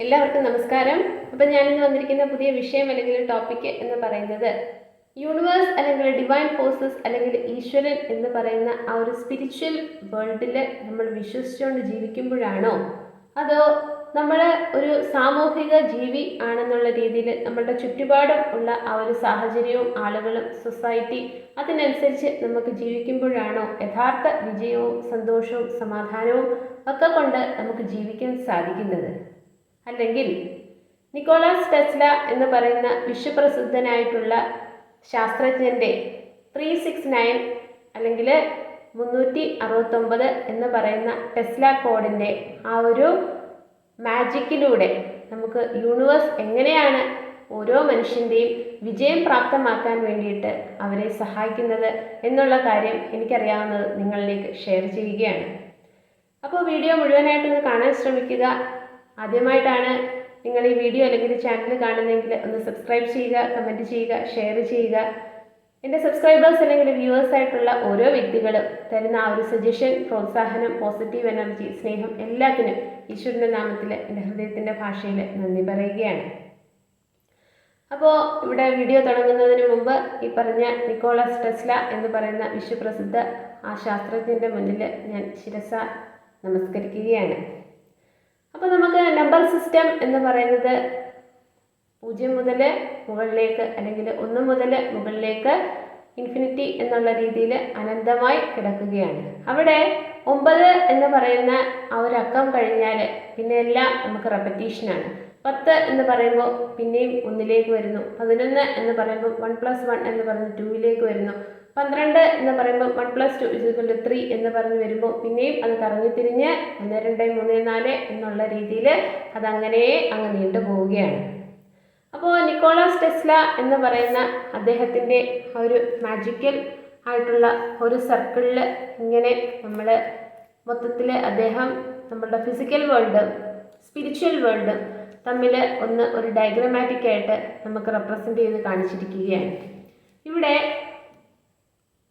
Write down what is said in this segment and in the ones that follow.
എല്ലാവർക്കും നമസ്കാരം. അപ്പൊ ഞാൻ ഇന്ന് വന്നിരിക്കുന്ന പുതിയ വിഷയം അല്ലെങ്കിൽ ടോപ്പിക് എന്ന് പറയുന്നത് യൂണിവേഴ്സ് അല്ലെങ്കിൽ ഡിവൈൻ ഫോഴ്സസ് അല്ലെങ്കിൽ ഈശ്വരൻ എന്ന് പറയുന്ന ആ ഒരു സ്പിരിച്വൽ വേൾഡിൽ നമ്മൾ വിശ്വസിച്ചുകൊണ്ട് ജീവിക്കുമ്പോഴാണോ? അതോ നമ്മൾ ഒരു സാമൂഹിക ജീവി ആണെന്നുള്ള രീതിയിൽ നമ്മളുടെ ചുറ്റുപാടും ഉള്ള ആ ഒരു സാഹചര്യവും ആളുകളും സൊസൈറ്റി അതിനനുസരിച്ച് നമുക്ക് ജീവിക്കുമ്പോഴാണോ യഥാർത്ഥ വിജയവും സന്തോഷവും സമാധാനവും ഒക്കെ കൊണ്ട് നമുക്ക് ജീവിക്കാൻ സാധിക്കുന്നത്? അല്ലെങ്കിൽ നിക്കോളാസ് ടെസ്ല എന്ന് പറയുന്ന വിശ്വപ്രസിദ്ധനായിട്ടുള്ള ശാസ്ത്രജ്ഞന്റെ ത്രീ സിക്സ് നയൻ അല്ലെങ്കിൽ മുന്നൂറ്റി അറുപത്തൊമ്പത് എന്ന് പറയുന്ന ടെസ്ല കോഡിന്റെ ആ ഒരു മാജിക്കിലൂടെ നമുക്ക് യൂണിവേഴ്സ് എങ്ങനെയാണ് ഓരോ മനുഷ്യന്റെയും വിജയം പ്രാപ്തമാക്കാൻ വേണ്ടിയിട്ട് അവരെ സഹായിക്കുന്നത് എന്നുള്ള കാര്യം എനിക്കറിയാവുന്നത് നിങ്ങളിലേക്ക് ഷെയർ ചെയ്യുകയാണ്. അപ്പോൾ വീഡിയോ മുഴുവനായിട്ടൊന്ന് കാണാൻ ശ്രമിക്കുക. ആദ്യമായിട്ടാണ് നിങ്ങൾ ഈ വീഡിയോ അല്ലെങ്കിൽ ചാനൽ കാണുന്നതെങ്കിൽ ഒന്ന് സബ്സ്ക്രൈബ് ചെയ്യുക കമന്റ് ചെയ്യുക ഷെയർ ചെയ്യുക. എന്റെ സബ്സ്ക്രൈബേഴ്സ് അല്ലെങ്കിൽ വ്യൂവേഴ്സ് ആയിട്ടുള്ള ഓരോ വ്യക്തികളും തരുന്ന ആ ഒരു സജഷൻ പ്രോത്സാഹനം പോസിറ്റീവ് എനർജി സ്നേഹം എല്ലാത്തിനും ഈശ്വരന്റെ നാമത്തിൽ എന്റെ ഹൃദയത്തിന്റെ ഭാഷയിൽ നന്ദി പറയുകയാണ്. അപ്പോൾ ഇവിടെ വീഡിയോ തുടങ്ങുന്നതിന് മുമ്പ് ഈ പറഞ്ഞ നിക്കോളസ് ടെസ്ല എന്ന് പറയുന്ന വിശ്വപ്രസിദ്ധ ആ ശാസ്ത്രജ്ഞന്റെ മുന്നിൽ ഞാൻ ശിരസ നമസ്കരിക്കുകയാണ്. അപ്പോൾ നമുക്ക് നമ്പർ സിസ്റ്റം എന്ന് പറയുന്നത് പൂജ്യം മുതൽ മുകളിലേക്ക് അല്ലെങ്കിൽ ഒന്ന് മുതൽ മുകളിലേക്ക് ഇൻഫിനിറ്റി എന്നുള്ള രീതിയിൽ അനന്തമായി കിടക്കുകയാണ്. അവിടെ ഒമ്പത് എന്ന് പറയുന്ന ആ ഒരു അക്കം കഴിഞ്ഞാൽ പിന്നെ എല്ലാം നമുക്ക് റെപ്പറ്റീഷനാണ് പത്ത് എന്ന് പറയുമ്പോൾ പിന്നെയും ഒന്നിലേക്ക് വരുന്നു. പതിനൊന്ന് എന്ന് പറയുമ്പോൾ വൺ പ്ലസ് വൺ എന്ന് പറഞ്ഞ് ടൂവിലേക്ക് വരുന്നു. പന്ത്രണ്ട് എന്ന് പറയുമ്പോൾ one plus two is equal to three എന്ന് പറഞ്ഞ് വരുമ്പോൾ പിന്നെയും അത് കറങ്ങി തിരിഞ്ഞ് ഒന്ന് രണ്ട് മൂന്ന് നാല് എന്നുള്ള രീതിയിൽ അതങ്ങനെ അങ്ങ് നീണ്ടു പോവുകയാണ്. അപ്പോൾ നിക്കോളാസ് ടെസ്ല എന്ന് പറയുന്ന അദ്ദേഹത്തിന്റെ ഒരു മാജിക്കൽ ആയിട്ടുള്ള ഒരു സർക്കിളിൽ ഇങ്ങനെ നമ്മൾ മൊത്തത്തിൽ അദ്ദേഹം നമ്മളുടെ ഫിസിക്കൽ വേൾഡ് സ്പിരിച്വൽ വേൾഡ് തമ്മിൽ ഒന്ന് ഒരു ഡയഗ്രമാറ്റിക് ആയിട്ട് നമുക്ക് റെപ്രസെന്റ് ചെയ്ത് കാണിച്ചിരിക്കുകയാണ്. ഇവിടെ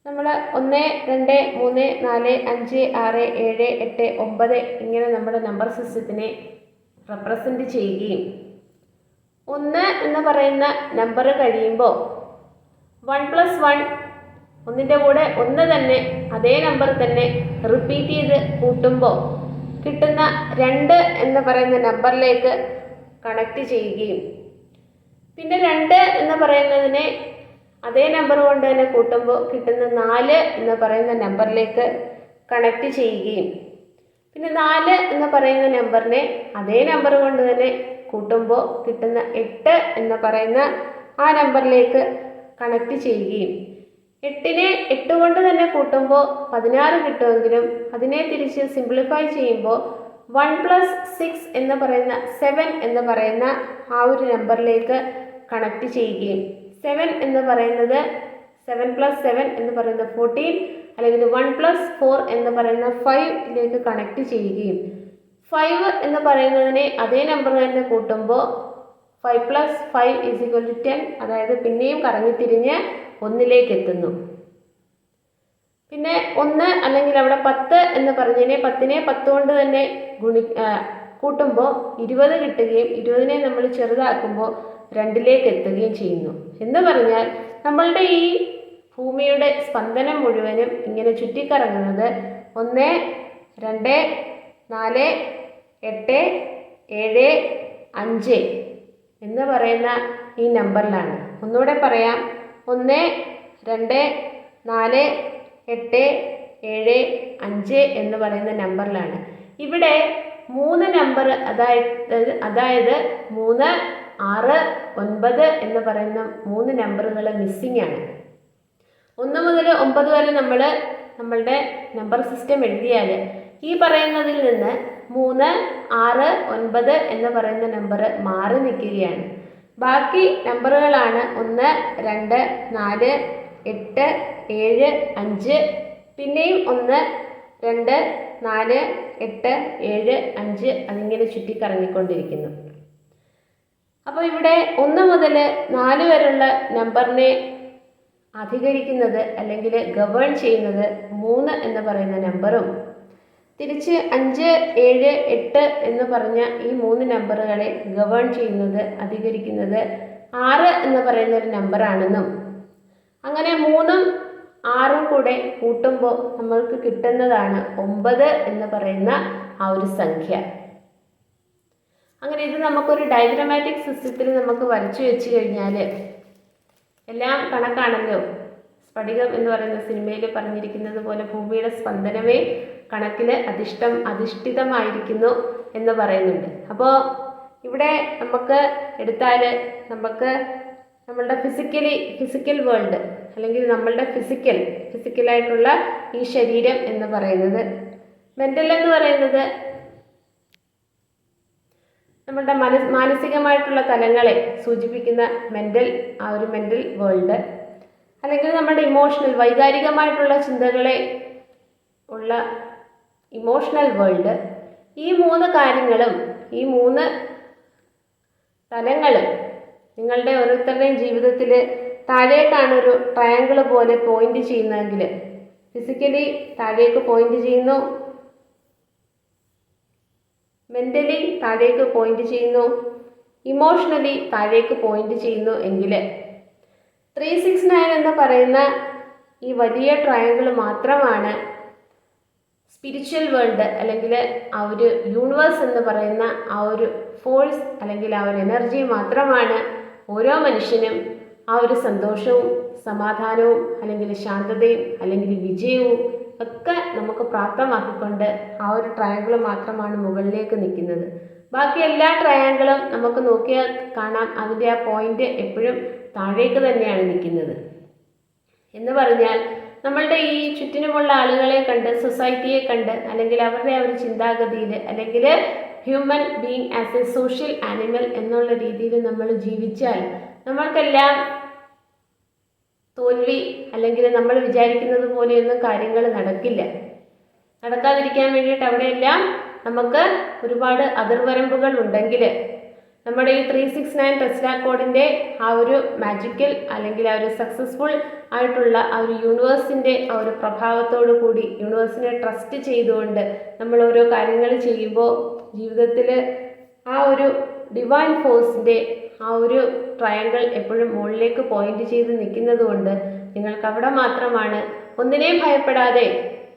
നമ്മൾ ഒന്ന് രണ്ട് മൂന്ന് നാല് അഞ്ച് ആറ് ഏഴ് എട്ട് ഒമ്പത് ഇങ്ങനെ നമ്മുടെ നമ്പർ സിസ്റ്റത്തിനെ റെപ്രസെന്റ് ചെയ്യുകയും ഒന്ന് എന്ന് പറയുന്ന നമ്പർ കഴിയുമ്പോൾ വൺ പ്ലസ് വൺ ഒന്നിന്റെ കൂടെ ഒന്ന് തന്നെ അതേ നമ്പർ തന്നെ റിപ്പീറ്റ് ചെയ്ത് കൂട്ടുമ്പോൾ കിട്ടുന്ന രണ്ട് എന്ന് പറയുന്ന നമ്പറിലേക്ക് കണക്ട് ചെയ്യുകയും. പിന്നെ രണ്ട് എന്ന് പറയുന്നതിനെ അതേ നമ്പർ കൊണ്ട് തന്നെ കൂട്ടുമ്പോൾ കിട്ടുന്ന നാല് എന്ന് പറയുന്ന നമ്പറിലേക്ക് കണക്ട് ചെയ്യുകയും. പിന്നെ നാല് എന്ന് പറയുന്ന നമ്പറിനെ അതേ നമ്പർ കൊണ്ട് തന്നെ കൂട്ടുമ്പോൾ കിട്ടുന്ന എട്ട് എന്ന് പറയുന്ന ആ നമ്പറിലേക്ക് കണക്ട് ചെയ്യുകയും. എട്ടിനെ എട്ട് കൊണ്ട് തന്നെ കൂട്ടുമ്പോൾ പതിനാറ് കിട്ടുമെങ്കിലും അതിനെ തിരിച്ച് സിംപ്ലിഫൈ ചെയ്യുമ്പോൾ വൺ പ്ലസ് സിക്സ് എന്ന് പറയുന്ന സെവൻ എന്ന് പറയുന്ന ആ ഒരു നമ്പറിലേക്ക് കണക്ട് ചെയ്യുകയും. സെവൻ എന്ന് പറയുന്നത് സെവൻ പ്ലസ് സെവൻ എന്ന് പറയുന്ന ഫോർട്ടീൻ അല്ലെങ്കിൽ വൺ പ്ലസ് ഫോർ എന്ന് പറയുന്ന ഫൈവിലേക്ക് കണക്ട് ചെയ്യുകയും. ഫൈവ് എന്ന് പറയുന്നതിനെ അതേ നമ്പർ തന്നെ കൂട്ടുമ്പോൾ five plus five is equal to ten അതായത് പിന്നെയും കറങ്ങിത്തിരിഞ്ഞ് ഒന്നിലേക്ക് എത്തുന്നു. പിന്നെ ഒന്ന് അല്ലെങ്കിൽ അവിടെ പത്ത് എന്ന് പറഞ്ഞതിനെ പത്തിനെ പത്ത് കൊണ്ട് തന്നെ ഗുണി കൂട്ടുമ്പോൾ ഇരുപത് കിട്ടുകയും ഇരുപതിനെ നമ്മൾ ചെറുതാക്കുമ്പോൾ രണ്ടിലേക്ക് എത്തുകയും ചെയ്യുന്നു. എന്ന് പറഞ്ഞാൽ നമ്മളുടെ ഈ ഭൂമിയുടെ സ്പന്ദനം മുഴുവനും ഇങ്ങനെ ചുറ്റിക്കറങ്ങുന്നത് ഒന്ന് രണ്ട് നാല് എട്ട് ഏഴ് അഞ്ച് എന്ന് പറയുന്ന ഈ നമ്പറിലാണ്. ഒന്നുകൂടെ പറയാം. ഒന്ന് രണ്ട് നാല് എട്ട് ഏഴ് അഞ്ച് എന്ന് പറയുന്ന നമ്പറിലാണ്. ഇവിടെ മൂന്ന് നമ്പർ അതായത് അതായത് മൂന്ന് ആറ് ഒൻപത് എന്ന് പറയുന്ന മൂന്ന് നമ്പറുകൾ മിസ്സിംഗ് ആണ്. ഒന്ന് മുതൽ ഒമ്പത് വരെ നമ്മൾ നമ്മളുടെ നമ്പർ സിസ്റ്റം എഴുതിയാൽ ഈ പറയുന്നതിൽ നിന്ന് മൂന്ന് ആറ് ഒൻപത് എന്ന് പറയുന്ന നമ്പർ മാറി നിൽക്കുകയാണ്. ബാക്കി നമ്പറുകളാണ് ഒന്ന് രണ്ട് നാല് എട്ട് ഏഴ് അഞ്ച് പിന്നെയും ഒന്ന് രണ്ട് നാല് എട്ട് ഏഴ് അഞ്ച് അതിങ്ങനെ ചുറ്റിക്കറങ്ങിക്കൊണ്ടിരിക്കുന്നു. അപ്പോൾ ഇവിടെ ഒന്ന് മുതൽ നാല് വരെയുള്ള നമ്പറിനെ അധികരിക്കുന്നത് അല്ലെങ്കിൽ ഗവേൺ ചെയ്യുന്നത് മൂന്ന് എന്ന് പറയുന്ന നമ്പറും തിരിച്ച് അഞ്ച് ഏഴ് എട്ട് എന്ന് പറഞ്ഞ ഈ മൂന്ന് നമ്പറുകളെ ഗവേൺ ചെയ്യുന്നത് അധികരിക്കുന്നത് ആറ് എന്ന് പറയുന്ന ഒരു നമ്പറാണെന്നും അങ്ങനെ മൂന്നും ആറും കൂടെ കൂട്ടുമ്പോൾ നമ്മൾക്ക് കിട്ടുന്നതാണ് ഒമ്പത് എന്ന് പറയുന്ന ആ ഒരു സംഖ്യ. അങ്ങനെ ഇത് നമുക്കൊരു ഡയഗ്രമാറ്റിക് സിസ്റ്റത്തിൽ നമുക്ക് വരച്ചു വെച്ച് കഴിഞ്ഞാൽ എല്ലാം കണക്കാണല്ലോ. സ്ഫടികം എന്ന് പറയുന്ന സിനിമയിൽ പറഞ്ഞിരിക്കുന്നത് പോലെ ഭൂമിയുടെ സ്പന്ദനമേ കണക്കിൽ അധിഷ്ഠം അധിഷ്ഠിതമായിരിക്കുന്നു എന്ന് പറയുന്നുണ്ട്. അപ്പോൾ ഇവിടെ നമുക്ക് എടുത്താൽ നമുക്ക് നമ്മളുടെ ഫിസിക്കലി ഫിസിക്കൽ വേൾഡ് അല്ലെങ്കിൽ നമ്മളുടെ ഫിസിക്കൽ ഫിസിക്കലായിട്ടുള്ള ഈ ശരീരം എന്ന് പറയുന്നത്. മെന്റൽ എന്ന് പറയുന്നത് നമ്മളുടെ മനസ് മാനസികമായിട്ടുള്ള തലങ്ങളെ സൂചിപ്പിക്കുന്ന മെന്റൽ ആ ഒരു മെന്റൽ വേൾഡ് അല്ലെങ്കിൽ നമ്മുടെ ഇമോഷണൽ വൈകാരികമായിട്ടുള്ള ചിന്തകളെ ഉള്ള ഇമോഷണൽ വേൾഡ് ഈ മൂന്ന് കാര്യങ്ങളും ഈ മൂന്ന് തലങ്ങളും നിങ്ങളുടെ ഓരോരുത്തരുടെയും ജീവിതത്തിൽ താഴേക്കാണ് ഒരു ട്രയാങ്കിൾ പോലെ പോയിന്റ് ചെയ്യുന്നതെങ്കിൽ ഫിസിക്കലി താഴേക്ക് പോയിന്റ് ചെയ്യുന്നു. മെന്റലി താഴേക്ക് പോയിന്റ് ചെയ്യുന്നു. ഇമോഷണലി താഴേക്ക് പോയിന്റ് ചെയ്യുന്നു എങ്കിൽ ത്രീ സിക്സ് നയൻ എന്ന് പറയുന്ന ഈ വലിയ ട്രയാങ്കിൾ മാത്രമാണ് സ്പിരിച്വൽ വേൾഡ് അല്ലെങ്കിൽ ആ ഒരു യൂണിവേഴ്സ് എന്ന് പറയുന്ന ആ ഒരു ഫോഴ്സ് അല്ലെങ്കിൽ ആ ഒരു എനർജി മാത്രമാണ് ഓരോ മനുഷ്യനും ആ ഒരു സന്തോഷവും സമാധാനവും അല്ലെങ്കിൽ ശാന്തതയും അല്ലെങ്കിൽ വിജയവും ഒക്കെ നമുക്ക് പ്രാപ്തമാക്കിക്കൊണ്ട് ആ ഒരു ട്രയാങ്കിൾ മാത്രമാണ് മുകളിലേക്ക് നിൽക്കുന്നത്. ബാക്കി എല്ലാ ട്രയാങ്കിളും നമുക്ക് നോക്കിയാൽ കാണാം അതിന്റെ ആ പോയിന്റ് എപ്പോഴും താഴേക്ക് തന്നെയാണ് നിൽക്കുന്നത്. എന്ന് പറഞ്ഞാൽ നമ്മളുടെ ഈ ചുറ്റിനുമുള്ള ആളുകളെ കണ്ട് സൊസൈറ്റിയെ കണ്ട് അല്ലെങ്കിൽ അവരുടെ ആ ഒരു ചിന്താഗതിയിൽ അല്ലെങ്കിൽ human being as a social animal എന്നുള്ള രീതിയിൽ നമ്മൾ ജീവിച്ചാൽ നമ്മൾക്കെല്ലാം തോൽവി അല്ലെങ്കിൽ നമ്മൾ വിചാരിക്കുന്നത് പോലെയൊന്നും കാര്യങ്ങൾ നടക്കില്ല. നടക്കാതിരിക്കാൻ വേണ്ടിയിട്ട് അവിടെയെല്ലാം നമുക്ക് ഒരുപാട് അതിർവരമ്പുകൾ ഉണ്ടെങ്കിൽ നമ്മുടെ ഈ ത്രീ സിക്സ് നയൻ ടെസ്ല കോഡിന്റെ ആ ഒരു മാജിക്കൽ അല്ലെങ്കിൽ ആ ഒരു സക്സസ്ഫുൾ ആയിട്ടുള്ള ആ ഒരു യൂണിവേഴ്സിന്റെ ആ ഒരു പ്രഭാവത്തോടു കൂടി യൂണിവേഴ്സിനെ ട്രസ്റ്റ് ചെയ്തുകൊണ്ട് നമ്മൾ ഓരോ കാര്യങ്ങൾ ചെയ്യുമ്പോൾ ജീവിതത്തിൽ ആ ഒരു ഡിവൈൻ ഫോഴ്സിന്റെ ആ ഒരു ട്രയാങ്കിൾ എപ്പോഴും മുകളിലേക്ക് പോയിന്റ് ചെയ്ത് നിൽക്കുന്നത് കൊണ്ട് നിങ്ങൾക്ക് അവിടെ മാത്രമാണ് ഒന്നിനെയും ഭയപ്പെടാതെ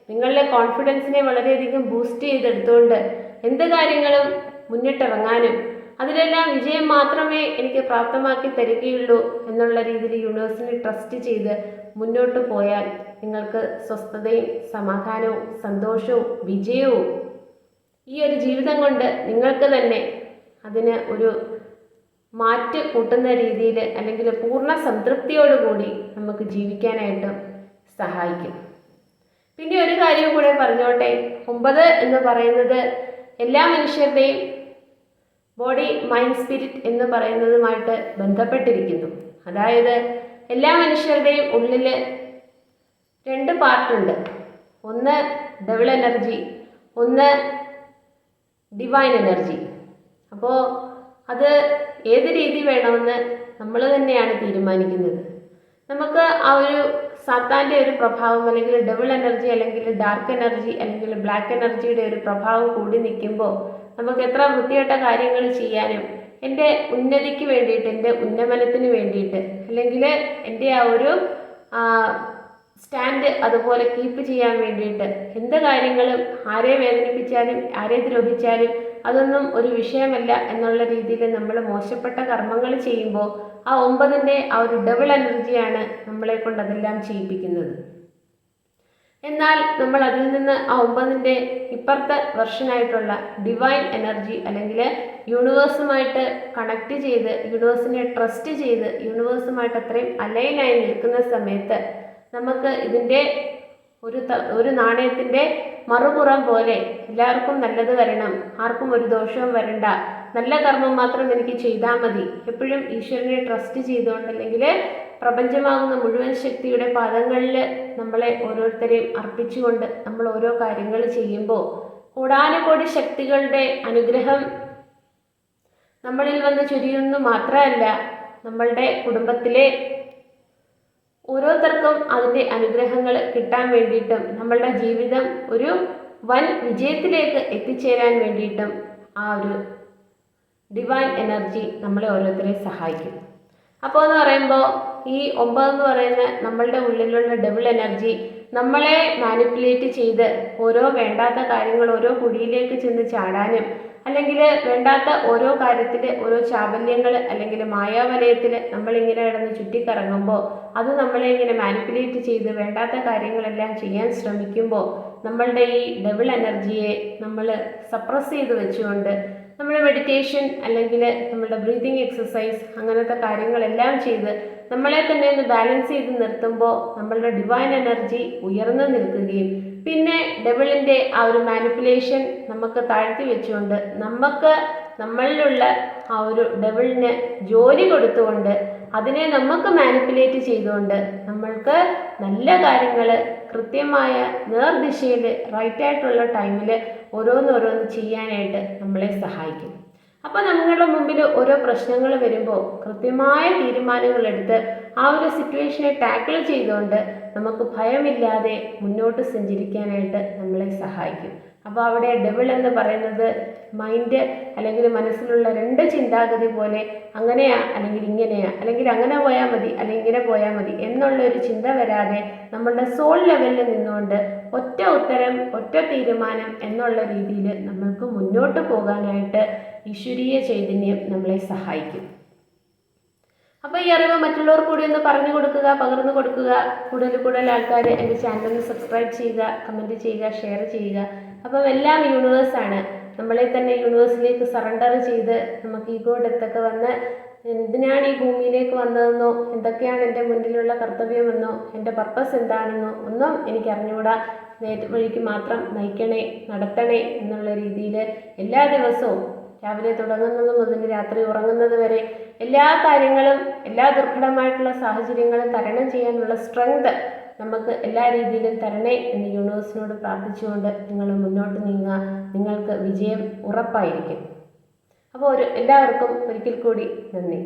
നിങ്ങളുടെ കോൺഫിഡൻസിനെ വളരെയധികം ബൂസ്റ്റ് ചെയ്തെടുത്തുകൊണ്ട് എന്ത് കാര്യങ്ങളും മുന്നിട്ടിറങ്ങാനും അതിലെല്ലാം വിജയം മാത്രമേ എനിക്ക് പ്രാപ്തമാക്കി തരികയുള്ളൂ എന്നുള്ള രീതിയിൽ യൂണിവേഴ്സിനെ ട്രസ്റ്റ് ചെയ്ത് മുന്നോട്ട് പോയാൽ നിങ്ങൾക്ക് സ്വസ്ഥതയും സമാധാനവും സന്തോഷവും വിജയവും ഈ ഒരു ജീവിതം കൊണ്ട് നിങ്ങൾക്ക് തന്നെ അതിന് ഒരു മാറ്റ് കൂട്ടുന്ന രീതിയിൽ അല്ലെങ്കിൽ പൂർണ സംതൃപ്തിയോടുകൂടി നമുക്ക് ജീവിക്കാനായിട്ട് സഹായിക്കും. പിന്നെ ഒരു കാര്യം കൂടെ പറഞ്ഞോട്ടെ. ഒമ്പത് എന്ന് പറയുന്നത് എല്ലാ മനുഷ്യരുടെയും ബോഡി മൈൻഡ് സ്പിരിറ്റ് എന്ന് പറയുന്നതുമായിട്ട് ബന്ധപ്പെട്ടിരിക്കുന്നു. അതായത് എല്ലാ മനുഷ്യരുടെയും ഉള്ളിൽ രണ്ട് പാർട്ടുണ്ട്. ഒന്ന് ഡബിൾ എനർജി ഒന്ന് ഡിവൈൻ എനർജി. അപ്പോൾ അത് ഏത് രീതി വേണമെന്ന് നമ്മൾ തന്നെയാണ് തീരുമാനിക്കുന്നത്. നമുക്ക് ആ ഒരു സത്താന്റെ ഒരു പ്രഭാവം അല്ലെങ്കിൽ ഡബിൾ എനർജി അല്ലെങ്കിൽ ഡാർക്ക് എനർജി അല്ലെങ്കിൽ ബ്ലാക്ക് എനർജിയുടെ ഒരു പ്രഭാവം കൂടി നിൽക്കുമ്പോൾ നമുക്ക് എത്ര വൃത്തികെട്ട കാര്യങ്ങൾ ചെയ്യാനും എന്റെ ഉന്നതിക്ക് വേണ്ടിയിട്ട് എന്റെ ഉന്നമനത്തിന് വേണ്ടിയിട്ട് അല്ലെങ്കിൽ എന്റെ ആ ഒരു സ്റ്റാൻഡ് അതുപോലെ കീപ്പ് ചെയ്യാൻ വേണ്ടിയിട്ട് എന്ത് കാര്യങ്ങളും ആരെ വേദനിപ്പിച്ചാലും ആരെ ദ്രോഹിച്ചാലും അതൊന്നും ഒരു വിഷയമല്ല എന്നുള്ള രീതിയിൽ നമ്മൾ മോശപ്പെട്ട കർമ്മങ്ങൾ ചെയ്യുമ്പോൾ ആ ഒമ്പതിന്റെ ആ ഒരു ഡബിൾ എനർജിയാണ് നമ്മളെ കൊണ്ട് അതെല്ലാം ചെയ്യിപ്പിക്കുന്നത്. എന്നാൽ നമ്മൾ അതിൽ നിന്ന് ആ ഒമ്പതിന്റെ ഇപ്പുറത്തെ വെർഷനായിട്ടുള്ള ഡിവൈൻ എനർജി അല്ലെങ്കിൽ യൂണിവേഴ്സുമായിട്ട് കണക്ട് ചെയ്ത് യൂണിവേഴ്സിനെ ട്രസ്റ്റ് ചെയ്ത് യൂണിവേഴ്സുമായിട്ട് അത്രയും അലൈനായി നിൽക്കുന്ന സമയത്ത് നമുക്ക് ഇതിന്റെ ഒരു ഒരു നാണയത്തിന്റെ മറുപുറം പോലെ എല്ലാവർക്കും നല്ലത് വരണം ആർക്കും ഒരു ദോഷവും വരണ്ട നല്ല കർമ്മം മാത്രം എനിക്ക് ചെയ്താൽ മതി എപ്പോഴും ഈശ്വരനെ ട്രസ്റ്റ് ചെയ്തുകൊണ്ട് അല്ലെങ്കിൽ പ്രപഞ്ചമാകുന്ന മുഴുവൻ ശക്തിയുടെ പാദങ്ങളിൽ നമ്മളെ ഓരോരുത്തരെയും അർപ്പിച്ചുകൊണ്ട് നമ്മൾ ഓരോ കാര്യങ്ങൾ ചെയ്യുമ്പോൾ കോടാനുകോടി ശക്തികളുടെ അനുഗ്രഹം നമ്മളിൽ വന്ന് ചുരിയുന്നു മാത്രമല്ല നമ്മളുടെ കുടുംബത്തിലെ ഓരോരുത്തർക്കും അതിന്റെ അനുഗ്രഹങ്ങൾ കിട്ടാൻ വേണ്ടിയിട്ടും നമ്മളുടെ ജീവിതം ഒരു വൻ വിജയത്തിലേക്ക് എത്തിച്ചേരാൻ വേണ്ടിയിട്ടും ആ ഒരു ഡിവൈൻ എനർജി നമ്മളെ ഓരോരുത്തരെ സഹായിക്കും. അപ്പോൾ എന്ന് പറയുമ്പോൾ ഈ ഒമ്പത് എന്ന് പറയുന്ന നമ്മളുടെ ഉള്ളിലുള്ള ഡബിൾ എനർജി നമ്മളെ മാനിപ്പുലേറ്റ് ചെയ്ത് ഓരോ വേണ്ടാത്ത കാര്യങ്ങൾ ഓരോ കുഴിയിലേക്ക് ചെന്ന് ചാടാനും അല്ലെങ്കിൽ വേണ്ടാത്ത ഓരോ കാര്യത്തിൽ ഓരോ ചാബല്യങ്ങൾ അല്ലെങ്കിൽ മായാവലയത്തിൽ നമ്മളിങ്ങനെ കിടന്ന് ചുറ്റിക്കറങ്ങുമ്പോൾ അത് നമ്മളെ ഇങ്ങനെ മാനിപ്പുലേറ്റ് ചെയ്ത് വേണ്ടാത്ത കാര്യങ്ങളെല്ലാം ചെയ്യാൻ ശ്രമിക്കുമ്പോൾ നമ്മളുടെ ഈ ഡബിൾ എനർജിയെ നമ്മൾ സപ്രസ് ചെയ്ത് വെച്ചുകൊണ്ട് നമ്മൾ മെഡിറ്റേഷൻ അല്ലെങ്കിൽ നമ്മുടെ ബ്രീതിങ് എക്സസൈസ് അങ്ങനത്തെ കാര്യങ്ങളെല്ലാം ചെയ്ത് നമ്മളെ തന്നെ ഒന്ന് ബാലൻസ് ചെയ്ത് നിർത്തുമ്പോൾ നമ്മളുടെ ഡിവൈൻ എനർജി ഉയർന്നു നിൽക്കുകയും പിന്നെ ഡബിളിന്റെ ആ ഒരു മാനിപ്പുലേഷൻ നമുക്ക് താഴ്ത്തി വെച്ചുകൊണ്ട് നമുക്ക് നമ്മളിലുള്ള ആ ഒരു ഡബിളിന് ജോലി കൊടുത്തുകൊണ്ട് അതിനെ നമുക്ക് മാനിപ്പുലേറ്റ് ചെയ്തുകൊണ്ട് നമ്മൾക്ക് നല്ല കാര്യങ്ങൾ കൃത്യമായ നേർദിശയിൽ റൈറ്റായിട്ടുള്ള ടൈമിൽ ഓരോന്നോരോന്ന് ചെയ്യാനായിട്ട് നമ്മളെ സഹായിക്കും. അപ്പോൾ നമ്മളുടെ മുമ്പിൽ ഓരോ പ്രശ്നങ്ങൾ വരുമ്പോൾ കൃത്യമായ തീരുമാനങ്ങൾ എടുത്ത് ആ ഒരു സിറ്റുവേഷനെ ടാക്കിൾ ചെയ്തുകൊണ്ട് നമുക്ക് ഭയമില്ലാതെ മുന്നോട്ട് സഞ്ചരിക്കാനായിട്ട് നമ്മളെ സഹായിക്കും. അപ്പോൾ അവിടെ ഡബിൾ എന്ന് പറയുന്നത് മൈൻഡ് അല്ലെങ്കിൽ മനസ്സിലുള്ള രണ്ട് ചിന്താഗതി പോലെ അങ്ങനെയാ അല്ലെങ്കിൽ ഇങ്ങനെയാ അല്ലെങ്കിൽ അങ്ങനെ പോയാൽ മതി അല്ലെങ്കിൽ ഇങ്ങനെ പോയാൽ മതി എന്നുള്ള ഒരു ചിന്ത വരാതെ നമ്മളുടെ സോൾ ലെവലിൽ നിന്നുകൊണ്ട് ഒറ്റ ഉത്തരം ഒറ്റ തീരുമാനം എന്നുള്ള രീതിയിൽ നമ്മൾക്ക് മുന്നോട്ട് പോകാനായിട്ട് ഈശ്വരീയ ചൈതന്യം നമ്മളെ സഹായിക്കും. അപ്പോൾ ഈ അറിവ് മറ്റുള്ളവർ കൂടി ഒന്ന് പറഞ്ഞു കൊടുക്കുക പകർന്നു കൊടുക്കുക. കൂടുതൽ കൂടുതൽ ആൾക്കാർ എന്റെ ചാനൽ സബ്സ്ക്രൈബ് ചെയ്യുക കമന്റ് ചെയ്യുക ഷെയർ ചെയ്യുക. അപ്പം എല്ലാം യൂണിവേഴ്സാണ് നമ്മളെ തന്നെ യൂണിവേഴ്സിലേക്ക് സറണ്ടർ ചെയ്ത് നമുക്ക് ഈഗോ ഡെത്തൊക്കെ വന്ന് എന്തിനാണ് ഈ ഭൂമിയിലേക്ക് വന്നതെന്നോ? എന്തൊക്കെയാണ് എന്റെ മുന്നിലുള്ള കർത്തവ്യമെന്നോ? എന്റെ പർപ്പസ് എന്താണെന്നോ? ഒന്നും എനിക്ക് അറിഞ്ഞുകൂടാ വഴിക്ക് മാത്രം നയിക്കണേ നടത്തണേ എന്നുള്ള രീതിയിൽ എല്ലാ ദിവസവും രാവിലെ തുടങ്ങുന്നത് മുതൽ രാത്രി ഉറങ്ങുന്നത് വരെ എല്ലാ കാര്യങ്ങളും എല്ലാ ദുർഘടമായിട്ടുള്ള സാഹചര്യങ്ങളും തരണം ചെയ്യാനുള്ള സ്ട്രെങ്ത് നമുക്ക് എല്ലാ രീതിയിലും തരണേ എന്ന് യൂണിവേഴ്സിനോട് പ്രാർത്ഥിച്ചുകൊണ്ട് നിങ്ങൾ മുന്നോട്ട് നീങ്ങുക. നിങ്ങൾക്ക് വിജയം ഉറപ്പായിരിക്കും. അപ്പോൾ ഒരു എല്ലാവർക്കും ഒരിക്കൽ കൂടി നന്ദി.